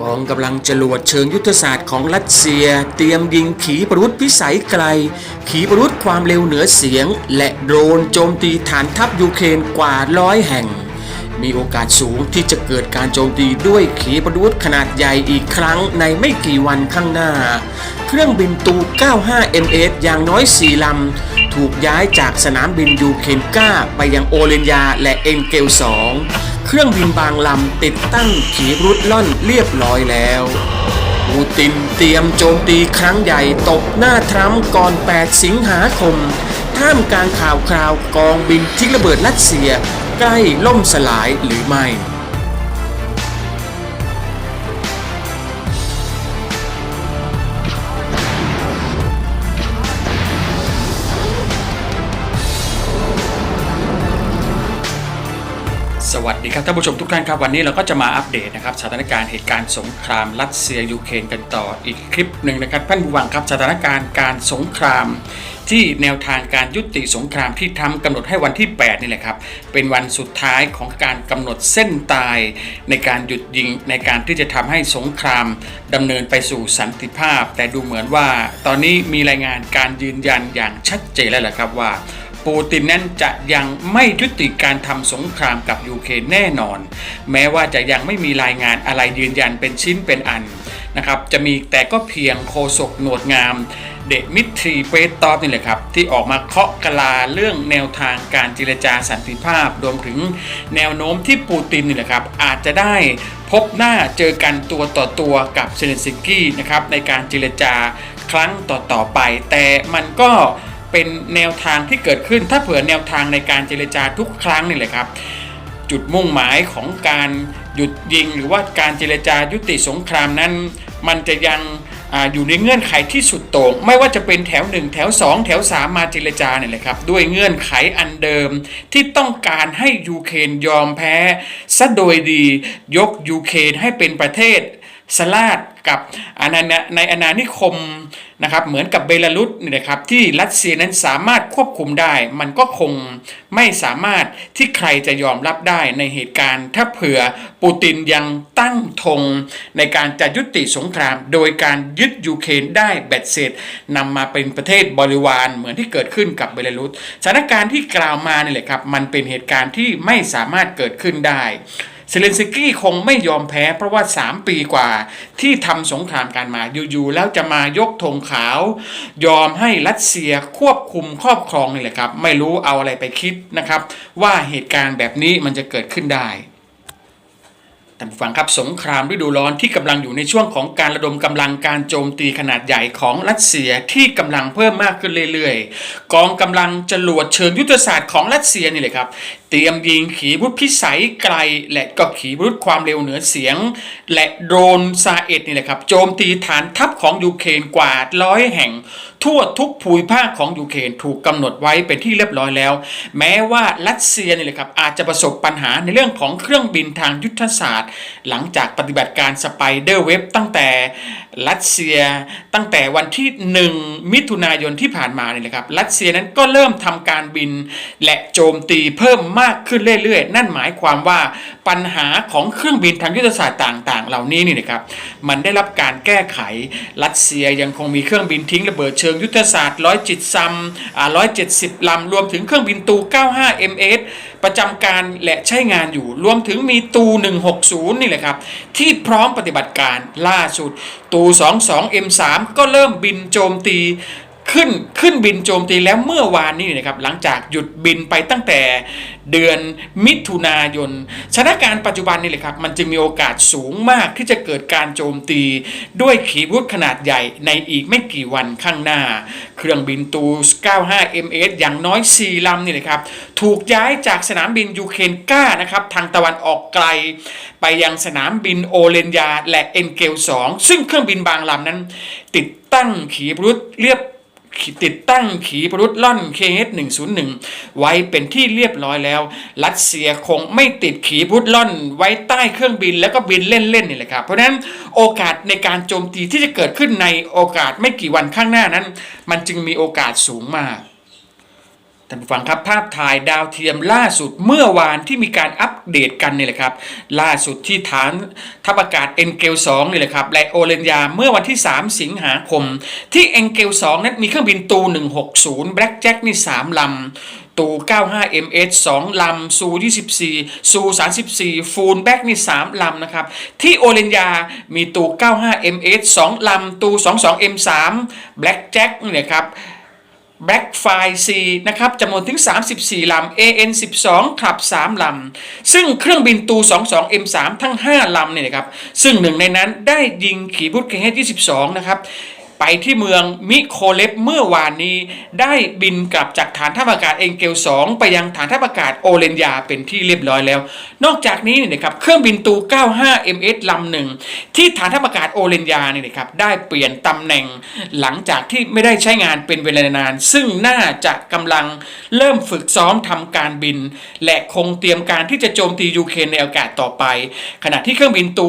กองกำลังจรวดเชิงยุทธศาสตร์ของรัสเซีย เตรียมยิงขีปนาวุธพิสัยไกล ขีปนาวุธความเร็วเหนือเสียง และโดรนโจมตีฐานทัพยูเครนกว่าร้อยแห่ง มีโอกาสสูงที่จะเกิดการโจมตีด้วยขีปนาวุธขนาดใหญ่อีกครั้งในไม่กี่วันข้างหน้า เครื่องบินตู 95 MS อย่างน้อย 4 ลำ ถูกย้ายจากสนามบินยูเครนก้า ไปยังโอเลนยาและเอ็นเกล 2 เครื่องบินบางลำติดตั้งขีปรุดล่อนเรียบร้อยแล้วปูตินเตรียมโจมตีครั้งใหญ่ตบหน้าทรัมป์ก่อน 8 สิงหาคม ท่ามกลางข่าวคราวกองบินทิ้งระเบิดรัสเซีย ใกล้ล่มสลายหรือไม่ วัสดีครับท่านผู้ชมทุกท่านครับวันนี้เราก็จะมาอัปเดตนะครับสถานการณ์เหตุการณ์สงครามรัสเซียยูเครนกันต่ออีกคลิปหนึ่งนะครับท่านผู้ฟังครับสถานการณ์การสงคราม ที่แนวทางการยุติสงครามที่ทำกำหนดให้วันที่ 8 นี่แหละครับ เป็นวันสุดท้ายของการกำหนดเส้นตายในการหยุดยิงในการที่จะทำให้สงครามดำเนินไปสู่สันติภาพ แต่ดูเหมือนว่า ตอนนี้มีรายงานการยืนยันอย่างชัดเจนแล้วแหละครับว่า ปูตินนั้นจะยังไม่ยุติการทำสงครามกับยูเครนแน่นอน แม้ว่าจะยังไม่มีรายงานอะไรยืนยันเป็นชิ้นเป็นอันนะครับจะมีแต่ก็เพียงโคศกหนวดงาม เดมิทรีเปตอฟนี่แหละครับ ที่ออกมาเคาะกลาเรื่องแนวทางการเจรจาสันติภาพ รวมถึงแนวโน้มที่ปูตินนี่แหละครับ อาจจะได้พบหน้าเจอกันตัวต่อตัวกับเซเลนสกี้นะครับในการเจรจาครั้งต่อๆไป แต่มันก็ เป็นแนวทางที่เกิดขึ้น ถ้าเผื่อแนวทางในการเจรจาทุกครั้งนี่แหละครับ จุดมุ่งหมายของการหยุดยิง หรือว่าการเจรจายุติสงครามนั้น มันจะยังออยู่ในเงื่อนไขที่สุดโต่งไม่ว่าจะเป็นแถว 1 แถว 2 แถว 3 มาเจรจาเนี่ยแหละครับ ด้วยเงื่อนไขอันเดิมที่ต้องการให้ยูเครนยอมแพ้ซะโดยดียกยูเครนให้เป็นประเทศสลาด กับอาณาในอาณานิคมนะครับเหมือนกับเบลารุสนี่นะครับที่รัสเซียนั้นสามารถควบคุมได้ มันก็คงไม่สามารถที่ใครจะยอมรับได้ในเหตุการณ์ ถ้าเผื่อปูตินยังตั้งธงในการจะยุติสงคราม โดยการยึดยูเครนได้เบ็ดเสร็จนำมาเป็นประเทศบริวารเหมือนที่เกิดขึ้นกับเบลารุสสถานการณ์ที่กล่าวมานี่แหละครับมันเป็นเหตุการณ์ที่ไม่สามารถเกิดขึ้นได้ เซเลนสกี้คงไม่ยอมแพ้เพราะว่า 3 ปีกว่าที่ทำสงครามการมาอยู่ๆแล้วจะมายกธงขาว ยอมให้รัสเซียควบคุมครอบครองนี่แหละครับ ไม่รู้เอาอะไรไปคิดนะครับ ว่าเหตุการณ์แบบนี้มันจะเกิดขึ้นได้ท่านผู้ฟังครับสงครามฤดูร้อนที่กำลังอยู่ในช่วงของการระดมกำลังการโจมตีขนาดใหญ่ของรัสเซียที่กำลังเพิ่มมากขึ้นเรื่อยๆ กองกำลังจรวดเชิงยุทธศาสตร์ของรัสเซียนี่แหละครับเตรียมยิงขีบุธพิสัยไกล และก็ขีบุธความเร็วเหนือเสียง และโดรนซาเอ็ดนี่แหละครับโจมตีฐานทัพของยูเครนกว่าร้อยแห่ง ทั่วทุกภูมิภาคของยูเครนถูกกำหนดไว้เป็นที่เรียบร้อยแล้ว แม้ว่ารัสเซียนี่แหละครับอาจจะประสบปัญหาในเรื่องของเครื่องบินทางยุทธศาสตร์ หลังจากปฏิบัติการสไปเดอร์เว็บตั้งแต่รัสเซียตั้งแต่วันที่ 1 มิถุนายนที่ผ่านมาเนี่ยนะครับรัสเซียนั้นก็เริ่มทำการบินและโจมตีเพิ่มมากขึ้นเรื่อยๆ นั่นหมายความว่าปัญหาของเครื่องบินทางยุทธศาสตร์ต่าง ๆ เหล่านี้นี่นะครับมันได้รับการแก้ไขรัสเซียยังคงมีเครื่องบินทิ้งระเบิดเชิงยุทธศาสตร์ร้อยจิตซัมอ่าร้อยเจ็ดสิบลำรวมถึงเครื่องบินตู 95 MS ประจำการและใช้งานอยู่รวมถึงมีตู 160 นี่แหละครับ ที่พร้อมปฏิบัติการล่าสุดตู 22 M3 ก็เริ่มบินโจมตี ขึ้นขึ้นบินโจมตีแล้วเมื่อวานนี้นะครับหลังจากหยุดบินไปตั้งแต่เดือนมิถุนายนสถานการณ์ปัจจุบันนี่แหละครับมันจึงมีโอกาสสูงมากที่จะเกิดการโจมตีด้วยขีปนาวุธขนาดใหญ่ในอีกไม่กี่วันข้างหน้า เครื่องบินตู 95 MS อย่างน้อย 4 ลำนี่นะครับถูกย้ายจากสนามบินยูเครนก้านะครับทางตะวันออกไกล ไปยังสนามบินโอเลนยาและเอ็นเกล2ซึ่งเครื่องบินบางลำนั้น ติดตั้งขีปนาวุธเรียบ ติดตั้งขีปนาวุธล่อน KH 101ไว้เป็นที่เรียบร้อยแล้ว รัสเซียคงไม่ติดขีปนาวุธล่อนไว้ใต้เครื่องบินแล้วก็บินเล่นๆนี่แหละครับ เพราะฉะนั้นโอกาสในการโจมตีที่จะเกิดขึ้นในโอกาสไม่กี่วันข้างหน้านั้น มันจึงมีโอกาสสูงมาก ท่านผู้ฟังครับภาพถ่ายดาวเทียมล่าสุดเมื่อวานที่มีการอัปเดตกันนี่แหละครับ ล่าสุดที่ฐานทัพอากาศเอ็นเกล2นี่แหละครับและโอเลนยาเมื่อวันที่ 3 สิงหาคม ที่เอ็นเกล2นั้นมีเครื่องบินตู 160 Black Jack นี่ 3 ลำตู 95 MS 2 ลำ ซู24 ซู 34 ฟูลแบ็กนี่ 3 ลำ นะครับ ที่โอเลนยา มีตู 95 MS 2 ลำ ตู 22 M3 Black Jack นี่แหละครับ Black f i 4นะครับจำนวนถึง 34 ลำ AN 12 ขับ 3 ลำ ซึ่งเครื่องบินตู 22 M3 ทั้ง 5 ลำเนี่ยนะครับ ซึ่งหนึ่งในนั้นได้ยิงขีพุทธเคเฮ22 นะครับ ไปที่เมืองมิโคเลฟเมื่อวานนี้ ได้บินกลับจากฐานทัพอากาศเองเกล2 ไปยังฐานทัพอากาศโอเลนยาเป็นที่เรียบร้อยแล้ว นอกจากนี้เนี่ยนะครับเครื่องบินตู 95 MS ลำหนึ่งที่ฐานทัพอากาศโอเลนยาเนี่ยนะครับได้เปลี่ยนตำแหน่งหลังจากที่ไม่ได้ใช้งานเป็นเวลานาน ซึ่งน่าจะกำลังเริ่มฝึกซ้อมทำการบิน และคงเตรียมการที่จะโจมตียูเครนในอากาศต่อไป ขณะที่เครื่องบินตู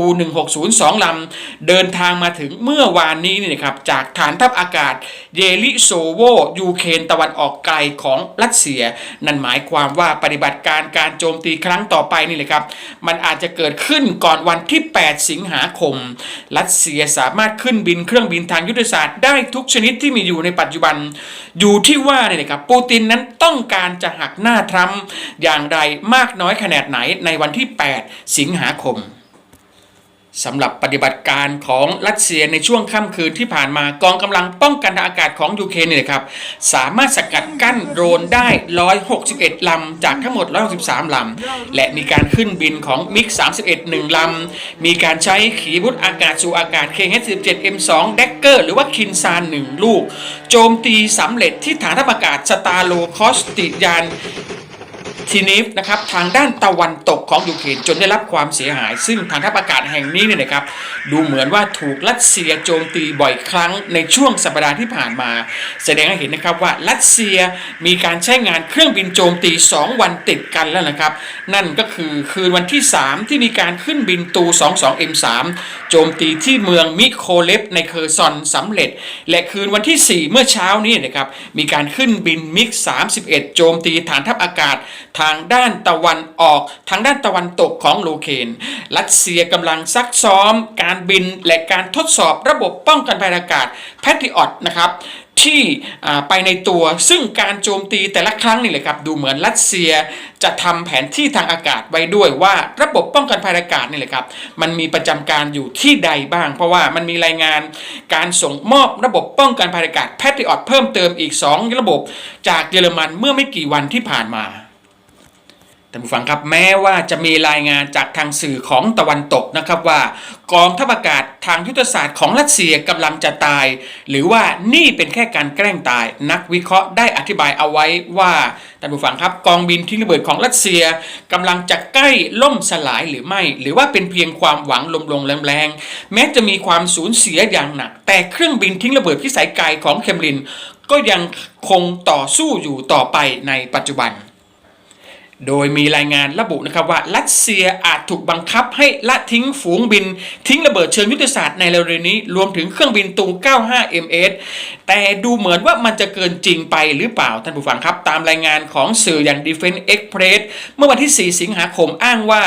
1602 ลำเดินทางมาถึงเมื่อวานนี้นี่นะครับจากฐานทัพอากาศเยลิโซโวยูเครนตะวันออกไกลของรัสเซีย นั่นหมายความว่าปฏิบัติการการโจมตีครั้งต่อไปนี่เลยครับ มันอาจจะเกิดขึ้นก่อนวันที่ 8 สิงหาคม รัสเซียสามารถขึ้นบินเครื่องบินทางยุทธศาสตร์ได้ทุกชนิดที่มีอยู่ในปัจจุบัน อยู่ที่ว่าเนี่ยนะครับปูตินนั้นต้องการจะหักหน้าทรัมป์อย่างไรมากน้อยขนาดไหนในวันที่ 8 สิงหาคม สำหรับปฏิบัติการของรัสเซียในช่วงค่ำคืนที่ผ่านมากองกำลังป้องกันทางอากาศของยูเครนเนี่ยนะครับสามารถสกัดกั้นโดรนได้ 161 ลำ จากทั้งหมด 163 ลำ และมีการขึ้นบินของมิก31 1 ลำ มีการใช้ขีปนาวุธอากาศสู่อากาศ KH-17 M2 d a g g e r หรือว่าคินซาน 1 ลูก โจมตีสำเร็จที่ฐานทัพอากาศสตาโลคอสติยาน ทีนิฟนะครับทางด้านตะวันตกของยูเครนจนได้รับความเสียหาย ซึ่งทางทัพอากาศแห่งนี้เนี่ยนะครับดูเหมือนว่าถูกรัสเซียโจมตีบ่อยครั้งในช่วงสัปดาห์ที่ผ่านมา แสดงให้เห็นนะครับว่ารัสเซียมีการใช้งานเครื่องบินโจมตี 2 วันติดกันแล้วนะครับ นั่นก็คือคืนวันที่ 3 ที่มีการขึ้นบินตู 22 M3 โจมตีที่เมืองมิโคเลฟในเคอร์ซอนสำเร็จ และคืนวันที่ 4 เมื่อเช้านี้นะครับมีการขึ้นบินมิก31 โจมตีฐานทัพอากาศทางด้านตะวันออก ทางด้านตะวันตกของโลเคน รัสเซียกำลังซักซ้อม การบินและการทดสอบระบบป้องกันภัยอากาศแพทริออตนะครับที่ไปในตัวซึ่งการโจมตีแต่ละครั้งนี่แหละครับดูเหมือนรัสเซียจะทำแผนที่ทางอากาศไว้ด้วยว่าระบบป้องกันภัยอากาศนี่แหละครับมันมีประจำการอยู่ที่ใดบ้าง เพราะว่ามันมีรายงานการส่งมอบระบบป้องกันภัยอากาศแพทริออตเพิ่มเติมอีก 2 ระบบจากเยอรมันเมื่อไม่กี่วันที่ผ่านมา ท่านผู้ฟังครับแม้ว่าจะมีรายงานจากทางสื่อของตะวันตกนะครับว่ากองทัพอากาศทางยุทธศาสตร์ของรัสเซียกำลังจะตาย หรือว่านี่เป็นแค่การแกล้งตาย นักวิเคราะห์ได้อธิบายเอาไว้ว่าท่านผู้ฟังครับกองบินทิ้งระเบิดของรัสเซียกำลังจะใกล้ล่มสลายหรือไม่ หรือว่าเป็นเพียงความหวังลมๆแรงๆแม้จะมีความสูญเสียอย่างหนัก แต่เครื่องบินทิ้งระเบิดพิสัยไกลของเคมริน ก็ยังคงต่อสู้อยู่ต่อไปในปัจจุบัน โดยมีรายงานระบุนะครับว่ารัสเซียอาจถูกบังคับให้ละทิ้งฝูงบิน ทิ้งระเบิดเชิงยุทธศาสตร์ในเร็วๆนี้ รวมถึงเครื่องบินตู95 MS แต่ดูเหมือนว่ามันจะเกินจริงไปหรือเปล่าท่านผู้ฟังครับ ตามรายงานของสื่ออย่าง Defense Express เมื่อวันที่ 4 สิงหาคมอ้างว่า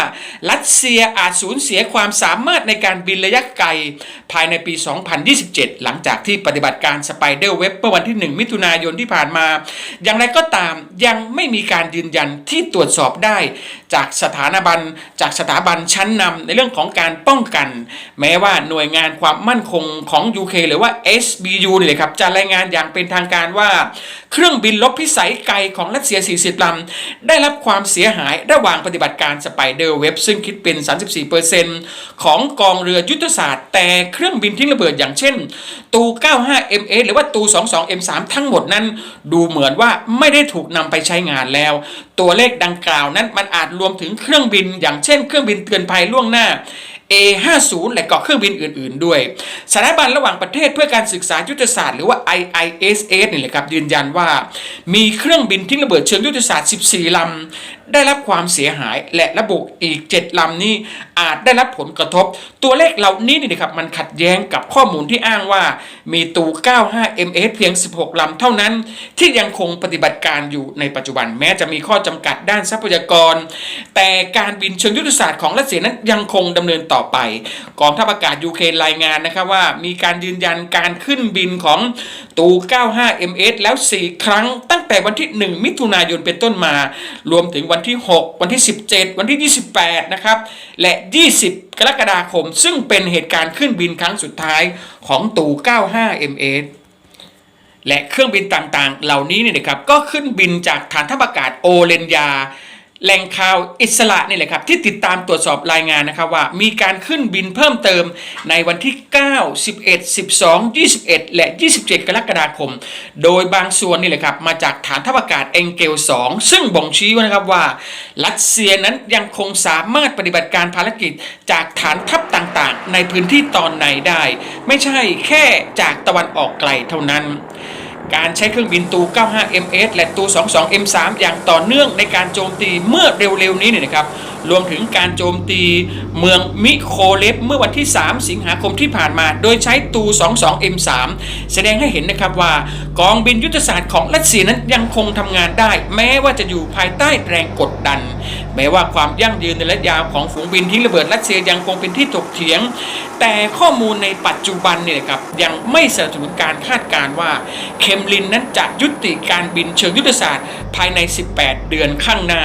รัสเซียอาจสูญเสียความสามารถในการบินระยะไกล ภายในปี 2027 หลังจากที่ปฏิบัติการสไปเดอร์เว็บเมื่อวันที่ 1 มิถุนายนที่ผ่านมา อย่างไรก็ตามยังไม่มีการยืนยันที่ตรวจสอบได้จากสถานบันจากสถาบันชั้นนำในเรื่องของการป้องกัน แม้ว่าหน่วยงานความมั่นคงของ UK หรือว่า SBU นี่เลยครับจะรายงานอย่างเป็นทางการว่า เครื่องบินลบพิสัยไกลของรัสเซีย 40ลำได้รับความเสียหายระหว่างปฏิบัติการสไปเดอร์เว็บซึ่งคิดเป็น 34%ของกองเรือยุทธศาสตร์ แต่เครื่องบินทิ้งระเบิดอย่างเช่น ตู 95 MA หรือว่าตู 22 M3 ทั้งหมดนั้น ดูเหมือนว่าไม่ได้ถูกนำไปใช้งานแล้ว ตัวเลขดังกล่าวนั้นมันอาจรวมถึงเครื่องบิน อย่างเช่นเครื่องบินเตือนภัยล่วงหน้า A50 และก็เครื่องบินอื่น ๆ ด้วย สถาบันระหว่างประเทศเพื่อการศึกษายุทธศาสตร์หรือว่า IISS นี่แหละครับยืนยันว่า มีเครื่องบินทิ้งระเบิดเชิงยุทธศาสตร์ 14 ลำได้รับความเสียหายและระบุอีก 7 ลำนี้อาจได้รับผลกระทบ ตัวเลขเหล่านี้นี่นะครับมันขัดแย้งกับข้อมูลที่อ้างว่า มีตู 95 ms เพียง 16 ลำเท่านั้น ที่ยังคงปฏิบัติการอยู่ในปัจจุบันแม้จะมีข้อจำกัดด้านทรัพยากร แต่การบินเชิงยุทธศาสตร์ของรัสเซียนั้นยังคงดำเนินต่อไปกองทัพอากาศยูเครนรายงานนะครับว่ามีการยืนยันการขึ้นบินของตู 95 ms แล้ว 4 ครั้งตั้งแต่วันที่ 1 มิถุนายนเป็นต้นมา รวมถึงวันที่ 6 วันที่ 17 วันที่ 28 นะครับ และ 20 กรกฎาคม ซึ่งเป็นเหตุการณ์ขึ้นบินครั้งสุดท้ายของตู่ 95 ms และเครื่องบินต่างๆ เหล่านี้เนี่ยนะครับก็ขึ้นบินจากฐานทัพอากาศโอเลนยา แหล่งข่าวอิสระนี่แหละครับ ที่ติดตามตรวจสอบรายงานนะครับว่า มีการขึ้นบินเพิ่มเติมในวันที่ 9 11 12 21 และ 27 กรกฎาคม โดยบางส่วนนี่แหละครับ มาจากฐานทัพอากาศเองเกล 2 ซึ่งบ่งชี้ว่านะครับว่า รัสเซียนั้นยังคงสามารถปฏิบัติการภารกิจจากฐานทัพต่างๆ ในพื้นที่ตอนในได้ ไม่ใช่แค่จากตะวันออกไกลเท่านั้น การใช้เครื่องบินตู 95 ms และตู 22 m3 อย่างต่อเนื่องในการโจมตีเมื่อเร็วๆนี้เนี่ยนะครับ รวมถึงการโจมตีเมืองมิโคเลฟเมื่อวันที่ 3 สิงหาคมที่ผ่านมา โดยใช้ตู 22 m3 แสดงให้เห็นนะครับว่ากองบินยุทธศาสตร์ของรัสเซียนั้นยังคงทำงานได้ แม้ว่าจะอยู่ภายใต้แรงกดดันแม้ว่าความยั่งยืนในระยะยาวของฝูงบินทิ้งระเบิดรัสเซียยังคงเป็นที่ถกเถียง แต่ข้อมูลในปัจจุบันเนี่ยครับยังไม่สนับสนุนการคาดการณ์ว่าเคมลินนั้นจะยุติการบินเชิงยุทธศาสตร์ ภายใน 18 เดือนข้างหน้า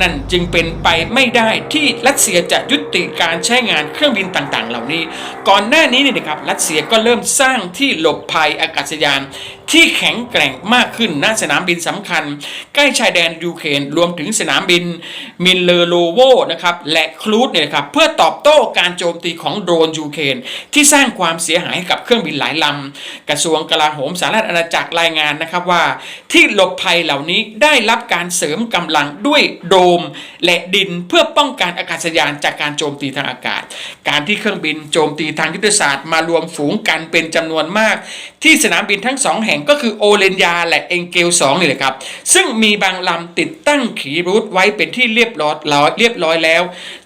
นั่นจึงเป็นไปไม่ได้ที่รัสเซียจะยุติการใช้งานเครื่องบินต่างๆ เหล่านี้ ก่อนหน้านี้เนี่ยนะครับรัสเซียก็เริ่มสร้างที่หลบภัยอากาศยาน ที่แข็งแกร่งมากขึ้นณสนามบินสำคัญ ใกล้ชายแดนยูเครนรวมถึงสนามบินมินเลโลโวนะครับและคลูดเนี่ยครับเพื่อตอบโต้การโจมตีของโดรนยูเครนที่สร้างความเสียหายให้กับเครื่องบินหลายลำกระทรวงกลาโหมสหรัฐอาณาจักรรายงานนะครับว่า ที่หลบภัยเหล่านี้ได้รับการเสริมกำลังด้วยโดม และดินเพื่อป้องกันอากาศยานจากการโจมตีทางอากาศ การที่เครื่องบินโจมตีทางยุทธศาสตร์มารวมฝูงกันเป็นจำนวนมาก ที่สนามบินทั้งสองแห่งก็คือโอเลนยาและเองเกล2นี่แหละครับซึ่งมีบางลำติดตั้งขีรูทไว้เป็นที่เรียบร้อยร้อยเรียบร้อยแล้ว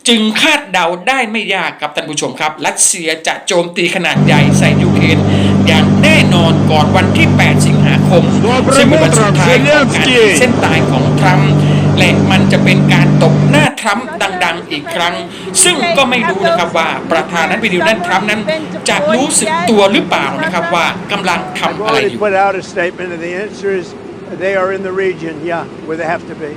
จึงคาดเดาได้ไม่ยากครับท่านผู้ชมครับ รัสเซียจะโจมตีขนาดใหญ่ใส่ยูเครนอย่างแน่นอนก่อนวันที่ 8 สิงหาคมซึ่งเป็นวันสุดท้ายของการเส้นตายของทรัมป์และมันจะเป็นการตบหน้าทรัมป์ดัง ๆ อีกครั้ง ซึ่งก็ไม่รู้นะครับว่าประธานาธิบดีโดนัลด์ทรัมป์นั้นจะรู้สึกตัวหรือเปล่านะครับว่ากำลังทำอะไรอยู่ they are in the region, yeah, where they have to be.